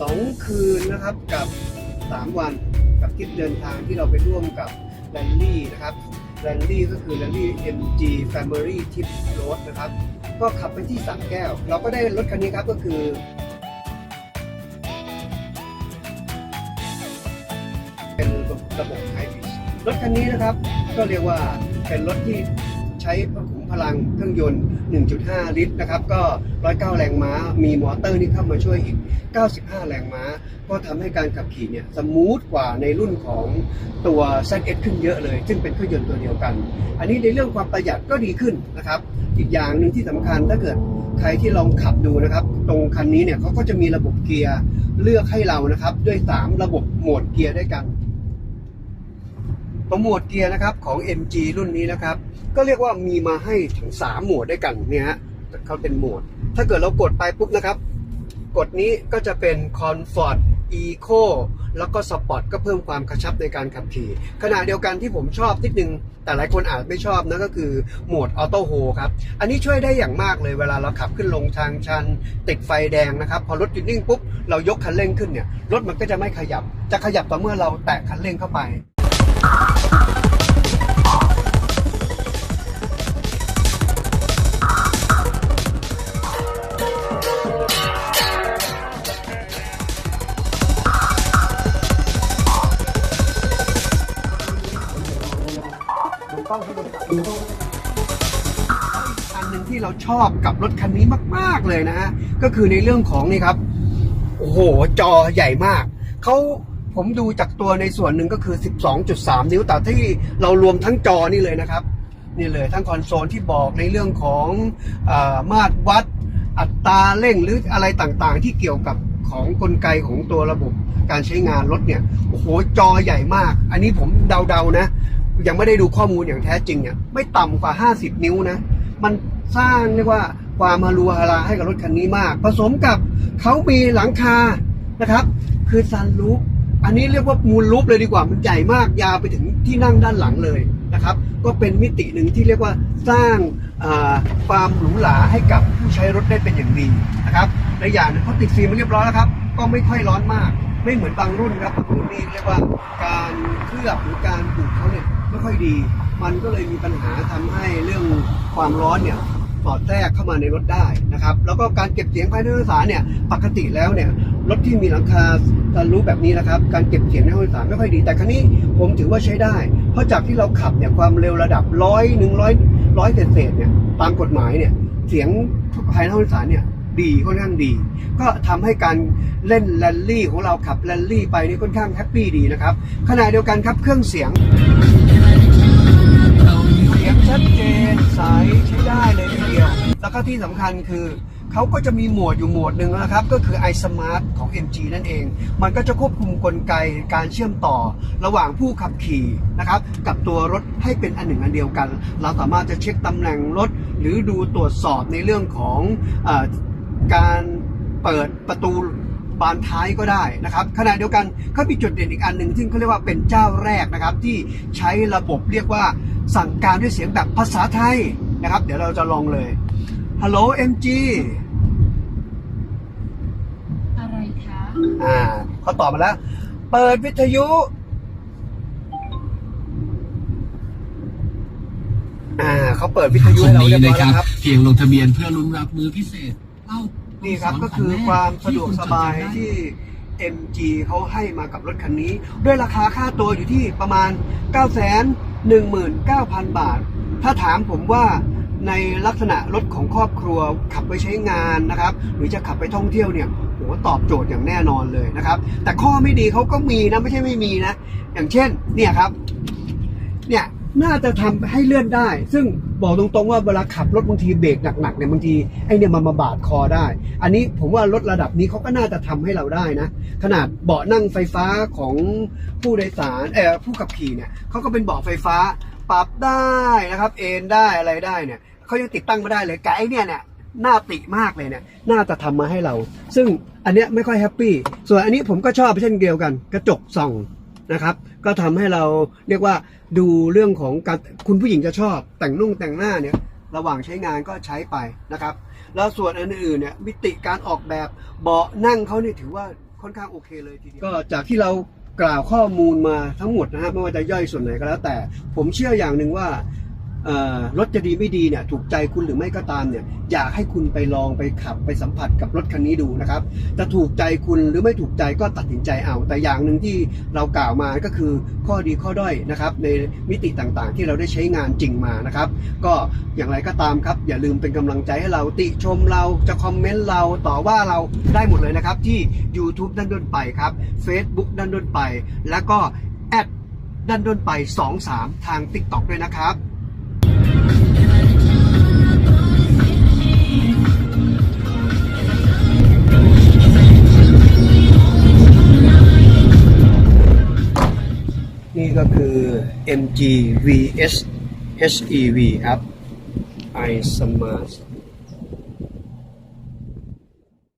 สองคืนนะครับกับสามวันกับทริปเดินทางที่เราไปร่วมกับแรนลี่นะครับแรนลี่ก็คือแรนลี่ MG Family Trip Road นะครับก็ขับไปที่สระแก้ว เราก็ได้รถคันนี้ครับก็คือเป็นระบบไฮบริดรถคันนี้นะครับ ก็เรียกว่าเป็นรถที่ใช้ขุมพ ลังเครื่องยนต์ 1.5 ลิตรนะครับก็ 109 แรงม้า มีมอเตอร์นี่เข้ามาช่วยอีก 95 แรงม้า ก็ทำให้การขับขี่เนี่ยสมูทกว่าในรุ่นของตัว ZS ขึ้นเยอะเลย ซึ่งเป็นเครื่องยนต์ตัวเดียวกัน อันนี้ในเรื่องความประหยัดก็ดีขึ้นนะครับอีกอย่างหนึ่งที่สำคัญถ้าเกิดใครที่ลองขับดูนะครับ ตรงคันนี้เนี่ยเขาก็จะมีระบบเกียร์เลือกให้เรานะครับ ด้วย 3 ระบบโหมดเกียร์ด้วยกัน ตัวโหมดเกียร์นะครับของ MG รุ่นนี้นะครับ ก็เรียกว่ามีมาให้ถึง 3 โหมดด้วยกันเนี่ยฮะเขาเป็นโหมด ถ้าเกิดเรากดไปปุ๊บนะครับ กดนี้ก็จะเป็น Comfort Eco แล้วก็ Sport ก็เพิ่มความกระชับในการขับขี่ ขณะเดียวกันที่ผมชอบนิดนึง แต่หลายคนอาจไม่ชอบนะก็คือโหมด Auto Hold ครับ อันนี้ช่วยได้อย่างมากเลยเวลาเราขับขึ้นลงทางชัน ติดไฟแดงนะครับ พอรถหยุดนิ่งปุ๊บ เรายกคันเร่งขึ้นเนี่ย รถมันก็จะไม่ขยับ จะขยับต่อเมื่อเราแตะคันเร่งเข้าไป อันหนึ่งที่เราชอบกับรถคันนี้มาก ๆเลยนะฮะก็คือในเรื่องของนี่ครับ โอ้โห จอใหญ่มากเขาผมดูจากตัวในส่วนหนึ่งก็คือ 12.3 นิ้วแต่ที่เรารวมทั้งจอนี่เลยนะครับ นี่เลยทั้งคอนโซลที่บอกในเรื่องของอมาตรวัดอัตราเร่งหรืออะไรต่างๆ ที่เกี่ยวกับของกลไกของตัวระบบการใช้งานรถเนี่ย โอ้โห จอใหญ่มาก อันนี้ผมเดาๆนะ ยังไม่ได้ดูข้อมูลอย่างแท้จริงเนี่ยไม่ต่ำกว่า 50 นิ้วนะ มันสร้างเรียกว่าความฮารูฮาราให้กับรถคันนี้มาก ผสมกับเขามีหลังคานะครับ คือซันรูฟอันนี้เรียกว่ามูลรูฟเลยดีกว่ามันใหญ่มากยาวไปถึงที่นั่งด้านหลังเลยนะครับ ก็เป็นมิติหนึ่งที่เรียกว่าสร้างความหรูหราให้กับผู้ใช้รถได้เป็นอย่างดีนะครับและอย่างนึงเขาติดฟิล์มเรียบร้อยแล้วครับ ก็ไม่ค่อยร้อนมาก ไม่เหมือนบางรุ่นครับบางรุ่นนี่เรียกว่าการเคลือบหรือการบูดเขาเนี่ยไม่ค่อยดี มันก็เลยมีปัญหาทำให้เรื่องความร้อนเนี่ยสอดแทรกเข้ามาในรถได้นะครับ แล้วก็การเก็บเสียงภายในรถโดยสารเนี่ยปกติแล้วเนี่ยรถที่มีหลังคาซันรูฟแบบนี้นะครับ การเก็บเสียงในห้องโดยสารไม่ค่อยดีแต่ครั้นี้ผมถือว่าใช้ได้ เพราะจากที่เราขับเนี่ยความเร็วระดับร้อยหนึ่งร้อยร้อยเศษเนี่ยตามกฎหมายเนี่ยเสียงภายในห้องโดยสารเนี่ย ดีค่อนข้างดี ก็ทำให้การเล่นแรลลี่ของเราขับแรลลี่ไปนี่ค่อนข้างแฮปปี้ดีนะครับขณะเดียวกันครับเครื่องเสียงเสียงชัดเจนใสใช้ได้เลยทีเดียวแล้วก็ที่สำคัญคือเขาก็จะมีหมวดอยู่หมวดหนึ่งนะครับ ก็คือ iSmart ของ MG นั่นเอง มันก็จะควบคุมกลไกการเชื่อมต่อระหว่างผู้ขับขี่นะครับ กับตัวรถให้เป็นอันหนึ่งอันเดียวกัน เราสามารถจะเช็คตำแหน่งรถ หรือดูตรวจสอบในเรื่องของ การเปิดประตูบานท้ายก็ได้นะครับขณะเดียวกันเขามีจุดเด่นอีกอันหนึ่งซึ่งเขาเรียกว่าเป็นเจ้าแรกนะครับ ที่ใช้ระบบเรียกว่าสั่งการด้วยเสียงแบบภาษาไทยนะครับ เดี๋ยวเราจะลองเลยฮัลโหล MG อะไรคะอ่าเขาตอบมาแล้ว เปิดวิทยุอ่าเขาเปิดวิทยุคให้นเรานี้เรียบร้อยนะคแล้วรับครับเพียงลงทะเบียนเพื่อลุ้นรับมือพิเศษเล่า นี่ครับก็คือความสะดวกสบายที่ MG เขาให้มากับรถคันนี้ ด้วยราคาค่าตัวอยู่ที่ประมาณ 9 1 9 0 0 0 บาท ถ้าถามผมว่าในลักษณะรถของครอบครัวขับไปใช้งานนะครับ หรือจะขับไปท่องเที่ยวเนี่ยโหตอบโจทย์อย่างแน่นอนเลยนะครับ แต่ข้อไม่ดีเขาก็มีนะไม่ใช่ไม่มีนะ อย่างเช่นเนี่ยครับเนี่ย น่าจะทำให้เลื่อนได้ ซึ่งบอกตรงๆว่าเวลาขับรถบางทีเบรกหนักๆเนี่ยบางทีไอ้เนี่ยมันมาบาดคอได้ อันนี้ผมว่ารถระดับนี้เขาก็น่าจะทำให้เราได้นะ ขนาดเบาะนั่งไฟฟ้าของผู้โดยสารเออผู้ขับขี่เนี่ยเขาก็เป็นเบาะไฟฟ้าปรับได้นะครับ เอนได้อะไรได้เนี่ยเขายังติดตั้งไม่ได้เลยแต่ไอ้เนี่ยเนี่ยน่าติมากเลยเนี่ยน่าจะทำมาให้เรา ซึ่งอันเนี้ยไม่ค่อยแฮปปี้ส่วนอันนี้ผมก็ชอบเช่นเดียวกัน กระจกส่อง นะครับ ก็ทำให้เราเรียกว่าดูเรื่องของการคุณผู้หญิงจะชอบแต่งนุ่งแต่งหน้าเนี่ยระหว่างใช้งานก็ใช้ไปนะครับ แล้วส่วนอันอื่นเนี่ยมิติการออกแบบเบาะนั่งเขาเนี่ยถือว่าค่อนข้างโอเคเลยทีเดียวก็จากที่เรากล่าวข้อมูลมาทั้งหมดนะฮะไม่ว่าจะย่อยส่วนไหนก็แล้วแต่ ผมเชื่ออย่างหนึ่งว่า รถจะดีไม่ดีเนี่ยถูกใจคุณหรือไม่ก็ตามเนี่ยอยากให้คุณไปลองไปขับไปสัมผัสกับรถคันนี้ดูนะครับจะถูกใจคุณหรือไม่ถูกใจก็ตัดสินใจเอา แต่อย่างหนึ่งที่เรากล่าวมาก็คือข้อดีข้อด้อยนะครับในมิติต่างๆ ที่เราได้ใช้งานจริงมานะครับ ก็อย่างไรก็ตามครับ อย่าลืมเป็นกำลังใจให้เราติชมเราจะคอมเมนต์เราต่อว่าเราได้หมดเลยนะครับที่ YouTube ดันด้นไปครับ Facebook ดันด้นไป แล้วก็แอดดันด้นไป 23 ทาง TikTok ด้วยนะครับ นี่ก็คือ MG VS HEV ครับ i Smart